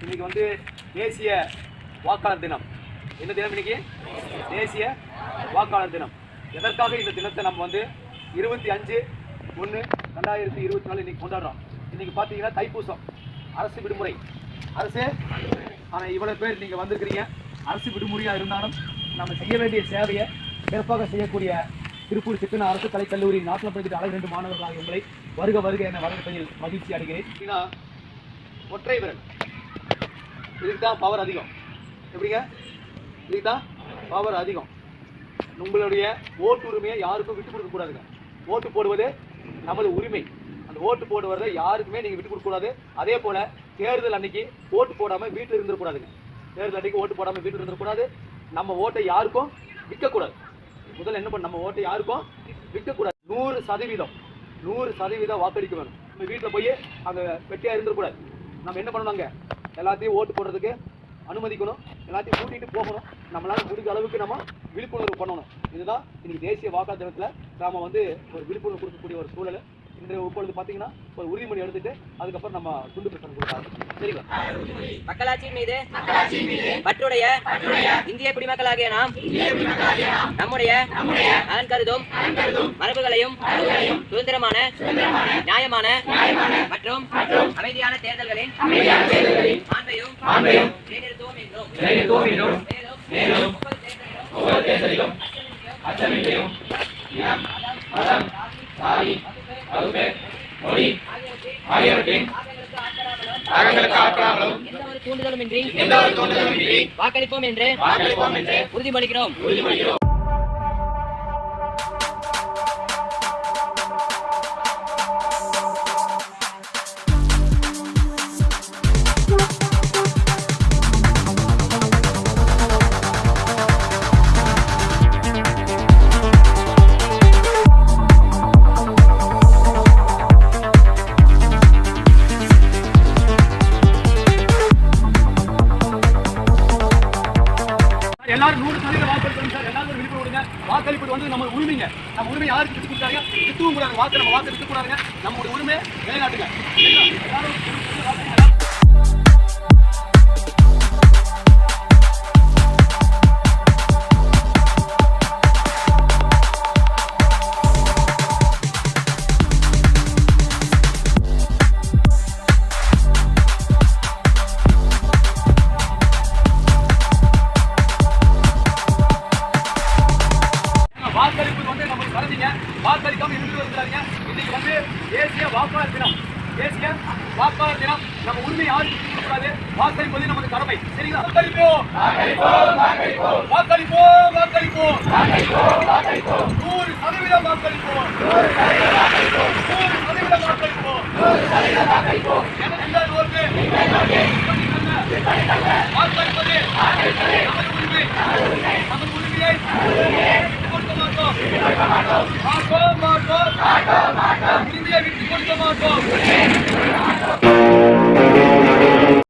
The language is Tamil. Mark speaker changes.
Speaker 1: வந்து தேசிய வாக்காளர் தினம். என்ன தினம் இன்னைக்கு? தேசிய வாக்காளர் தினம். எதற்காக இந்த தினத்தை நம்ம வந்து இருபத்தி அஞ்சு ஒன்று ரெண்டாயிரத்தி இருபத்தி நாலு இன்னைக்கு கொண்டாடுறோம்? இன்னைக்கு பார்த்தீங்கன்னா தைப்பூசம். அரசு விடுமுறை. அரசு ஆனால் இவ்வளோ பேர் நீங்கள் வந்திருக்கிறீங்க. அரசு விடுமுறையாக இருந்தாலும் நம்ம செய்ய வேண்டிய சேவையை சிறப்பாக செய்யக்கூடிய திருப்பூர் சிக்கன அரசு கலைக்கல்லூரி நாட்டில் படிக்கிற அழகு ரெண்டு மாணவர்களாக உங்களை வருக வருக என வரவேற்பதில் மகிழ்ச்சி அடைகிறேன். ஒற்றை விரல். இதுக்கு தான் பவர் அதிகம். எப்படிங்க? இதுக்கு தான் பவர் அதிகம். உங்களுடைய ஓட்டு உரிமையை யாருக்கும் விட்டு கொடுக்க கூடாதுங்க. ஓட்டு போடுவது நமது உரிமை. அந்த ஓட்டு போடுவதை யாருக்குமே நீங்கள் விட்டு கொடுக்கக்கூடாது அதே போல தேர்தல் அன்னைக்கு ஓட்டு போடாமல் வீட்டில் இருந்துடக்கூடாதுங்க தேர்தல் அன்னைக்கு ஓட்டு போடாமல் வீட்டில் இருந்துடக்கூடாது நம்ம ஓட்டை யாருக்கும் விற்கக்கூடாது முதல்ல என்ன பண்ண நம்ம ஓட்டை யாருக்கும் விற்கக்கூடாது நூறு சதவீதம் நூறு சதவீதம் வாக்களிக்க வேணும். நம்ம வீட்டில் போய் அங்கே வெட்டியாக இருந்துடக்கூடாது நம்ம என்ன பண்ணணும் அங்கே எல்லாத்தையும் ஓட்டு போடுறதுக்கு அனுமதிக்கணும். எல்லாத்தையும் கூட்டிகிட்டு போகணும். நம்மளால் முடிஞ்ச அளவுக்கு நம்ம விழிப்புணர்வு பண்ணணும். இதுதான் இன்னைக்கு தேசிய வாக்காளர் தினத்தில் நாம் வந்து ஒரு விழிப்புணர்வு கொடுக்கக்கூடிய ஒரு சூழல். இன்றைய இப்பொழுது பார்த்தீங்கன்னா ஒரு உறுதிமொழி எடுத்துட்டு அதுக்கப்புறம் நம்ம துண்டு பிரச்சனை கொடுக்கலாம் சரிங்களா?
Speaker 2: மக்களாட்சியின் மீது பற்றுடைய இந்திய குடிமக்களாகிய நாம் நம்முடைய நலன் கருதும் மரபுகளையும் சுதந்திரமான நியாயமான மற்றும் அமைதியான தேர்தல்களின் மாண்பையும் நிலைநிறுத்துவோம் என்றும் மேலும் வகுப்பு, மொழி. ஆகியவற்றின் எந்த ஒரு ஒரு தூண்டுதலுமின்றி வாக்களிப்போம் என்று வாக்களிப்போம் என்று
Speaker 1: எல்லாரும் நூறு சதவீதம் வாக்களிக்கணும் சார்? எல்லாரும் விழிப்புணர்வு கொடுங்க வாக்களிப்பது வந்து நம்ம உரிமைங்க. நம்ம உரிமை யாருக்கு விட்டு கொடுத்தாங்க விட்டுவும் கூடாது வாக்கு நம்ம வாக்கு விட்டு கூடாதுங்க. நம்மளுடைய உரிமை நிலைநாட்டுங்க. வாக்களிக்காம இருந்து வருகிறாங்க இன்னைக்கு வந்து தேசிய வாக்காளர் தினம். தேசிய வாக்காளர் தினம். நம்ம உரிமை யாருக்கு கூடாது வாக்களிப்பது நமது கடமை. சரிங்களா? வாக்களிப்போம். வாக்களிப்போம் வாக்களிப்போம். நூறு சதவீதம் வாக்களிப்போம். மாட்டோம் மாட்டோம் உரிமையை விட்டுக் கொடுக்க மாட்டோம்